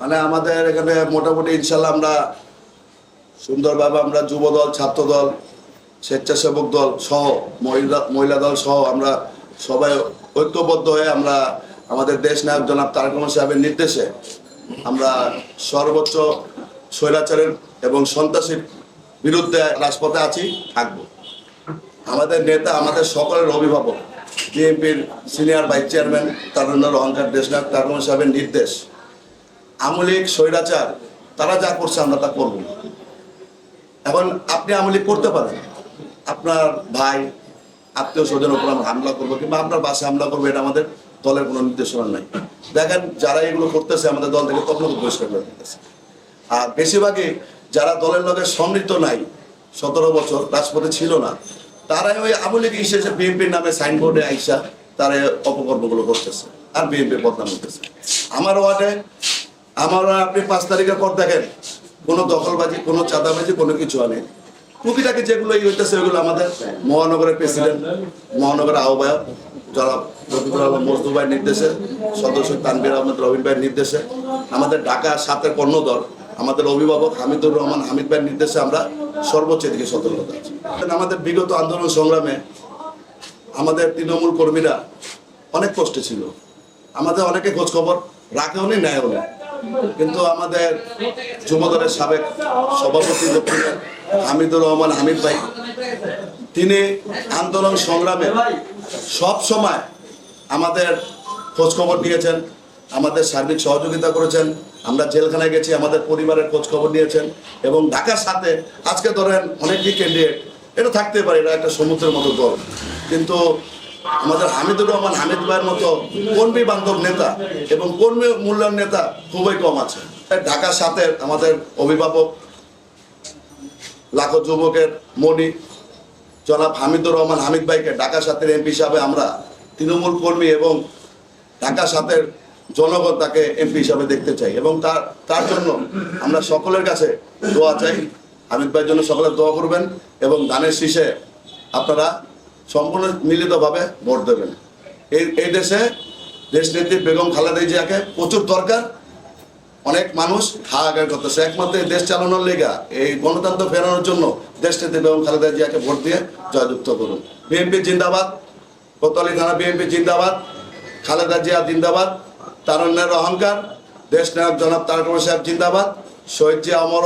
মানে আমাদের এখানে মোটামুটি ইনশাল্লাহ আমরা সুন্দরভাবে আমরা যুব দল ছাত্র দল স্বেচ্ছাসেবক দল সহ, মহিলা মহিলা দল সহ আমরা সবাই ঐক্যবদ্ধ হয়ে আমরা আমাদের দেশ নায়ক জনাব তারেক সাহেবের নির্দেশে আমরা সর্বোচ্চ স্বৈরাচারের এবং সন্ত্রাসীর বিরুদ্ধে রাজপথে আছি, থাকব। আমাদের নেতা, আমাদের সকলের অভিভাবক, বিএনপির সিনিয়র ভাইস চেয়ারম্যান তারুণ্যর অহংকার দেশনাথ তারুণ সাহেবের নির্দেশ। আমলিক স্বৈরাচার, তারা যা করছে আমরা তা করব। এখন আপনি আমলিক করতে পারেন। আপনার ভাই, আত্মীয় স্বজনের উপর আমরা হামলা করব কিংবা আপনার বাসে হামলা করব, এটা আমাদের দলের কোনো নির্দেশনা নাই। দেখেন, যারা এগুলো করতেছে, আমাদের দল থেকে তখন পরিষ্কার করে দিতেছে। আর বেশিরভাগই যারা দলের লগে সমৃদ্ধ নাই, সতেরো বছর রাজপথে ছিল না, তারাই ওই আমলিক হিসেবে বিএনপির নামে সাইনবোর্ডে আইসা তারা অপকর্মগুলো করতেছে, আর বিএনপি বদনাম হতেছে আমার ওয়ার্ডে আমার আপনি পাঁচ তারিখের পর দেখেন, কোনো দখলবাজি, কোনো চাঁদাবাজি, কোনো কিছু নেই টুকিটাকি যেগুলো ই হইতেছে ওগুলো আমাদের মহানগরের প্রেসিডেন্ট, মহানগরের আহ্বায়ক, যারা রফিকুল আলম মজদুর ভাইয়ের নির্দেশে, সদস্য তানবির আহমেদ, রবিন ভাইয়ের নির্দেশে, আমাদের ঢাকা সাতের কর্ণদল আমাদের অভিভাবক হামিদুর রহমান হামিদ ভাইয়ের নির্দেশে আমরা সর্বোচ্চ দিকে সতর্কতা আছি। আমাদের বিগত আন্দোলন সংগ্রামে আমাদের তৃণমূল কর্মীরা অনেক কষ্টে ছিল। আমাদের অনেকে খোঁজখবর রাখেও নি, নেয়ও না। কিন্তু আমাদের যুবদলের সাবেক সভাপতি হামিদুর রহমান হামিদ ভাই, তিনি আন্দোলন সংগ্রামে সব সময় আমাদের খোঁজখবর নিয়েছেন, আমাদের সার্বিক সহযোগিতা করেছেন, আমরা জেলখানায় গেছি, আমাদের পরিবারের খোঁজখবর নিয়েছেন এবং ঢাকার সাথে আজকে ধরেন অনেকই ক্যান্ডিডেট এটা থাকতে পারে, এটা একটা সমুদ্রের মতো দল। কিন্তু আমাদের হামিদুর রহমান, হামিদ ভাইয়ের মতো কর্মী বান্ধব নেতা এবং কর্মী মূল্যায়ন নেতা খুবই কম আছে। ঢাকার সাথে আমাদের অভিভাবক, লাখো যুবকের মনি জনাব হামিদুর রহমান, হামিদ ভাইকে ঢাকা সাথের এমপি হিসাবে আমরা তৃণমূল কর্মী এবং ঢাকা সাথের জনগণ তাকে এমপি হিসাবে দেখতে চাই এবং তার তার জন্য আমরা সকলের কাছে দোয়া চাই। হামিদ ভাইয়ের জন্য সকলে দোয়া করবেন এবং ধানের শীষে আপনারা সম্পূর্ণ মিলিতভাবে ভোট দেবেন। এই এই দেশে দেশনেত্রী বেগম খালেদা জিয়াকে প্রচুর দরকার। অনেক মানুষ হাহাকার করতেছে একমাত্র এই দেশ চালানোর লেগা, এই গণতন্ত্র ফেরানোর জন্য দেশ নেত্রী বেগম খালেদা জিয়াকে ভোট দিয়ে জয়যুক্ত করুন। বিএনপি জিন্দাবাদ, কোতোয়ালি থানা বিএনপি জিন্দাবাদ, খালেদা জিয়া জিন্দাবাদ, তারুণ্যের অহংকার, দেশ নায়ক জনাব তারক সাহেব জিন্দাবাদ, শহীদ জিয়া অমর